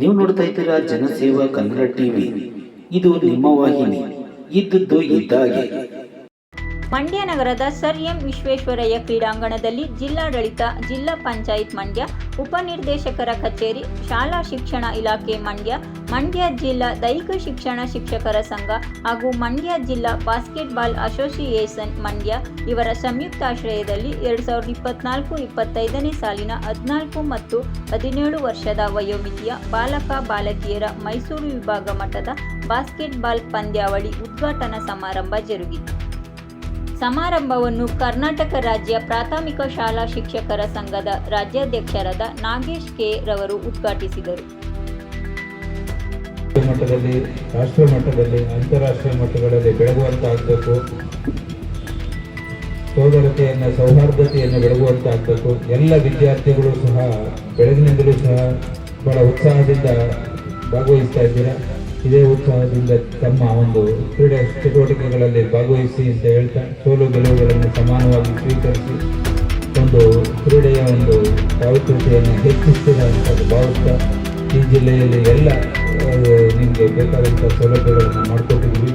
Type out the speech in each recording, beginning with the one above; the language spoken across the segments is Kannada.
ನೀವು ನೋಡ್ತಾ ಇದ್ದೀರಾ ಜನಸೇವಾ ಕನ್ನಡ ಟಿವಿ. ಇದು ನಿಮ್ಮ ವಾಹಿನಿ. ಇದ್ದದ್ದು ಇದ್ದಾಗೆ ಮಂಡ್ಯ ನಗರದ ಸರ್ ಎಂ ವಿಶ್ವೇಶ್ವರಯ್ಯ ಕ್ರೀಡಾಂಗಣದಲ್ಲಿ ಜಿಲ್ಲಾಡಳಿತ, ಜಿಲ್ಲಾ ಪಂಚಾಯತ್ ಮಂಡ್ಯ, ಉಪನಿರ್ದೇಶಕರ ಕಚೇರಿ, ಶಾಲಾ ಶಿಕ್ಷಣ ಇಲಾಖೆ ಮಂಡ್ಯ ಮಂಡ್ಯ ಜಿಲ್ಲಾ ದೈಹಿಕ ಶಿಕ್ಷಣ ಶಿಕ್ಷಕರ ಸಂಘ ಹಾಗೂ ಮಂಡ್ಯ ಜಿಲ್ಲಾ ಬಾಸ್ಕೆಟ್ಬಾಲ್ ಅಸೋಸಿಯೇಷನ್ ಮಂಡ್ಯ ಇವರ ಸಂಯುಕ್ತಾಶ್ರಯದಲ್ಲಿ ಎರಡು ಸಾವಿರದ ಇಪ್ಪತ್ನಾಲ್ಕು ಇಪ್ಪತ್ತೈದನೇ ಸಾಲಿನ ಹದಿನಾಲ್ಕು ಮತ್ತು ಹದಿನೇಳು ವರ್ಷದ ವಯೋಮಿತಿಯ ಬಾಲಕ ಬಾಲಕಿಯರ ಮೈಸೂರು ವಿಭಾಗ ಮಟ್ಟದ ಬಾಸ್ಕೆಟ್ಬಾಲ್ ಪಂದ್ಯಾವಳಿ ಉದ್ಘಾಟನಾ ಸಮಾರಂಭ ಜರುಗಿತು. ಸಮಾರಂಭವನ್ನು ಕರ್ನಾಟಕ ರಾಜ್ಯ ಪ್ರಾಥಮಿಕ ಶಾಲಾ ಶಿಕ್ಷಕರ ಸಂಘದ ರಾಜ್ಯಾಧ್ಯಕ್ಷರಾದ ನಾಗೇಶ್ ಕೆ ರವರು ಉದ್ಘಾಟಿಸಿದರು. ಮಟ್ಟದಲ್ಲಿ ರಾಷ್ಟ್ರ ಮಟ್ಟದಲ್ಲಿ, ಅಂತಾರಾಷ್ಟ್ರೀಯ ಮಟ್ಟಗಳಲ್ಲಿ ಬೆಳಗುವಂತಾಗಬೇಕು. ಸೋದರತೆಯನ್ನು ಸೌಹಾರ್ದತೆಯನ್ನು ಬೆಳಗುವಂತಾಗಬೇಕು. ಎಲ್ಲ ವಿದ್ಯಾರ್ಥಿಗಳು ಸಹ, ಬೆಳಗಿನಿಂದಲೂ ಸಹ ಬಹಳ ಉತ್ಸಾಹದಿಂದ ಭಾಗವಹಿಸ್ತಾ ಇದ್ದೀರಾ? ಇದೇ ಉತ್ಸಾಹದಿಂದ ತಮ್ಮ ಒಂದು ಕ್ರೀಡೆ ಚಟುವಟಿಕೆಗಳಲ್ಲಿ ಭಾಗವಹಿಸಿ ಅಂತ ಹೇಳ್ತಾ, ಸೋಲು ಗೆಲುವುಗಳನ್ನು ಸಮಾನವಾಗಿ ಸ್ವೀಕರಿಸಿ ಒಂದು ಕ್ರೀಡೆಯ ಒಂದು ಪಾವಿತ್ರತೆಯನ್ನು ಹೆಚ್ಚಿಸ್ತೀರ ಅಂತ ಭಾವಿಸ್ತಾ, ಈ ಜಿಲ್ಲೆಯಲ್ಲಿ ಎಲ್ಲ ಬೇಕಾದಂಥ ಸೌಲಭ್ಯಗಳನ್ನು ಮಾಡಿಕೊಟ್ಟಿದ್ವಿ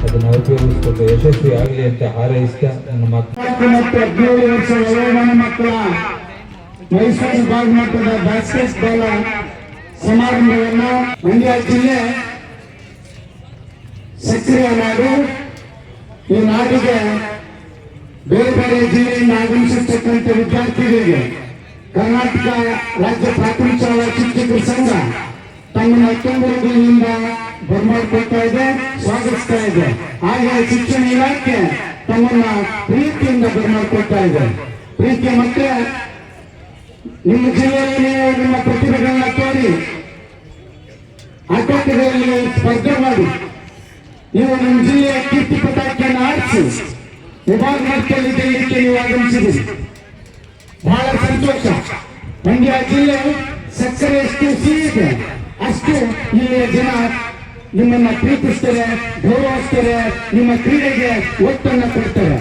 ಅದನ್ನು ಉಪಯೋಗಿಸ್ಕೊಂಡು ಯಶಸ್ವಿ ಆಗಲಿ ಅಂತ ಹಾರೈಸ್ತಾ ನನ್ನ ಮಕ್ಕಳ ಮೈಸೂರು ವಿಭಾಗ ಮಟ್ಟದ ಬಾಸ್ಕೆಟ್ ಬಾಲ್ ಸಮಾರಂಭವನ್ನು ಮಂಡ್ಯ ಜಿಲ್ಲೆ ಸಕ್ರಿಯ ನಾಡು. ಈ ನಾಡಿಗೆ ಬೇರೆ ಬೇರೆ ಜಿಲ್ಲೆಯಿಂದ ಆಗಮಿಸಿರ್ತಕ್ಕಂಥ ವಿದ್ಯಾರ್ಥಿಗಳಿಗೆ ಕರ್ನಾಟಕ ರಾಜ್ಯ ಪ್ರಾಥಮಿಕ ಶಾಲಾ ಶಿಕ್ಷಕರ ಸಂಘ ತಮ್ಮನ್ನು ಅತ್ತೊಂಬರುಗಳಿಂದ ಬರ್ಮಾಡ್ಕೊಳ್ತಾ ಇದೆ, ಸ್ವಾಗತಿಸ್ತಾ ಇದೆ. ಹಾಗೆ ಶಿಕ್ಷಣ ಇಲಾಖೆ ತಮ್ಮನ್ನ ಪ್ರೀತಿಯಿಂದ ಬರಮಾಡ್ಕೊಳ್ತಾ ಇದೆ. ಪ್ರೀತಿಯ ಮತ್ತೆ ನಿಮ್ಮ ಜಿಲ್ಲೆಯಲ್ಲಿ ನಿಮ್ಮ ಪ್ರತಿಭೆಗಳನ್ನ ತೋರಿ ಆಟೋಟಗಳಲ್ಲಿ ಸ್ಪರ್ಧೆ ಮಾಡಿ ನೀವು ನಿಮ್ಮ ಜಿಲ್ಲೆಯ ಕೀರ್ತಿ ಪತಾಕೆಯನ್ನು ಆರಿಸಿ ವಿಭಾಗ ಮಟ್ಟದಲ್ಲಿ ಗೆಲ್ಲಲಿಕ್ಕೆ ನೀವು ಆಗಮಿಸಿದ್ದೀರಿ. ಬಹಳ ಸಂತೋಷ. ಮಂಡ್ಯ ಜಿಲ್ಲೆ ಸಕ್ಕರೆ ಎಷ್ಟು ಸಿಹಿ ಇದೆ. ಅಷ್ಟು ಇಲ್ಲಿಯ ಜನ ನಿಮ್ಮನ್ನ ಪ್ರೀತಿಸ್ತಾರೆ, ಗೌರವಿಸ್ತಾರೆ, ನಿಮ್ಮ ಕ್ರೀಡೆಗೆ ಒತ್ತನ್ನ ಕೊಡ್ತಾರೆ.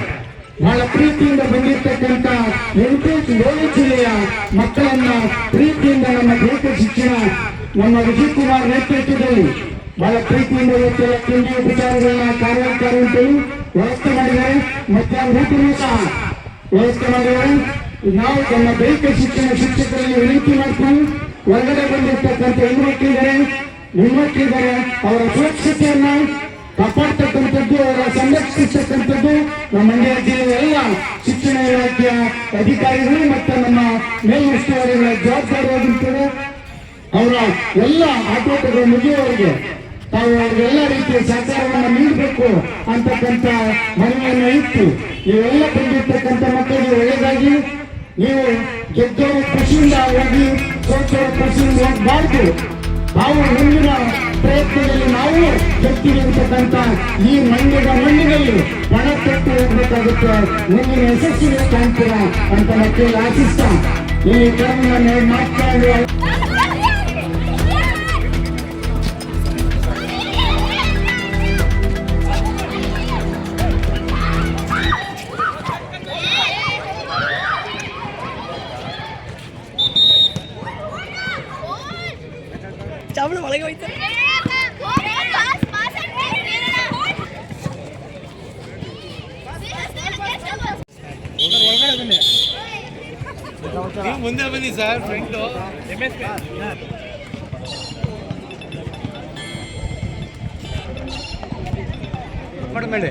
ಬಹಳ ಪ್ರೀತಿಯಿಂದ ಬಂದಿರತಕ್ಕಂತ ಎಂಟು ಏಳು ಜಿಲ್ಲೆಯ ಮಕ್ಕಳನ್ನ ಪ್ರೀತಿಯಿಂದ ನಮ್ಮ ದೇಶ ಶಿಕ್ಷಣ, ನಮ್ಮ ವಿಜಯ್ ಕುಮಾರ್ ನೇತೃತ್ವದಲ್ಲಿ ಬಹಳ ಪ್ರೀತಿಯಿಂದ ಇವತ್ತೆಲ್ಲ ವಿಚಾರಗಳನ್ನ ಉಪಚಾರಗಳನ್ನ ಅಂತೇಳಿ ವ್ಯವಸ್ಥೆ ಮಾಡಿದ್ದಾರೆ. ಮತ್ತೆ ರೀತಿಯೂ ಸಹ ವ್ಯವಸ್ಥೆ ಮಾಡಿದ್ದಾರೆ. ನಾವು ನಮ್ಮ ದೈಹಿಕ ಶಿಕ್ಷಣ ಶಿಕ್ಷಕರಲ್ಲಿ ವಿನಂತಿ ಮಾಡ್ತೀವಿ ಹೊರಗಡೆ ಬಂದಿರ್ತಕ್ಕಂಥ ಹೆಣ್ಮಕ್ಳಿದ್ದಾರೆ ಹೆಣ್ಮಕ್ಳಿದ್ದಾರೆ ಅವರ ಸುರಕ್ಷತೆಯನ್ನ ಕಾಪಾಡ್ತಕ್ಕಂಥದ್ದು, ಅವರ ಸಂರಕ್ಷಿಸ್ತಕ್ಕಂಥದ್ದು ನಮ್ಮ ಮಂಡ್ಯ ಜಿಲ್ಲೆಯ ಎಲ್ಲ ಶಿಕ್ಷಣ ಇಲಾಖೆಯ ಅಧಿಕಾರಿಗಳು ಮತ್ತು ನಮ್ಮ ಮೇಲುಸ್ತುವಾರಿಗಳ ಜವಾಬ್ದಾರಿಯಾಗಿರ್ತದೆ ಅವರ ಎಲ್ಲ ಆಟೋಟಗಳು ಮುಗಿಯುವವರೆಗೆ ತಾವು ಎಲ್ಲ ರೀತಿಯ ಸಹಕಾರವನ್ನು ನೀಡಬೇಕು ಅಂತಕ್ಕಂಥ ಮನವಿಯನ್ನು ಇಟ್ಟು ನೀವೆಲ್ಲ ಬಂದಿರ್ತಕ್ಕಂಥ ಮಕ್ಕಳಿಗೆ ಒಳ್ಳೆಯದಾಗಿ, ನೀವು ಗೆದ್ದವರು ಖುಷಿಯಿಂದ ಹೋಗಿ ಹೋಗಬಾರ್ದು ನಾವು ಮುಂದಿನ ಪ್ರಯತ್ನದಲ್ಲಿ ನಾವು ಗೆದ್ದಿವಿ ಅಂತಕ್ಕಂಥ ಈ ಮಂಡ್ಯದ ಮಣ್ಣಿನಲ್ಲಿ ಪಣ ತೊಟ್ಟು ಹೋಗ್ಬೇಕಾಗುತ್ತೆ. ಮುಂದಿನ ಯಶಸ್ಸಿಗೆ ಕಾಣ್ತೀರಾ ಅಂತ ಮಕ್ಕಳಿಗೆ ಆಶಿಸ್ತಾ, ಈ ಕರ್ಮವನ್ನು ಮಾತನಾಡುವ ಚಾವಣ ಒಳಗೆ ಹೋಯ್ತಾರೆ ಮುಂದೆ ಬನ್ನಿ ಸರ್ ಫ್ರೆಂಡು ಎಮ್ ಎಸ್ ಮೇಲೆ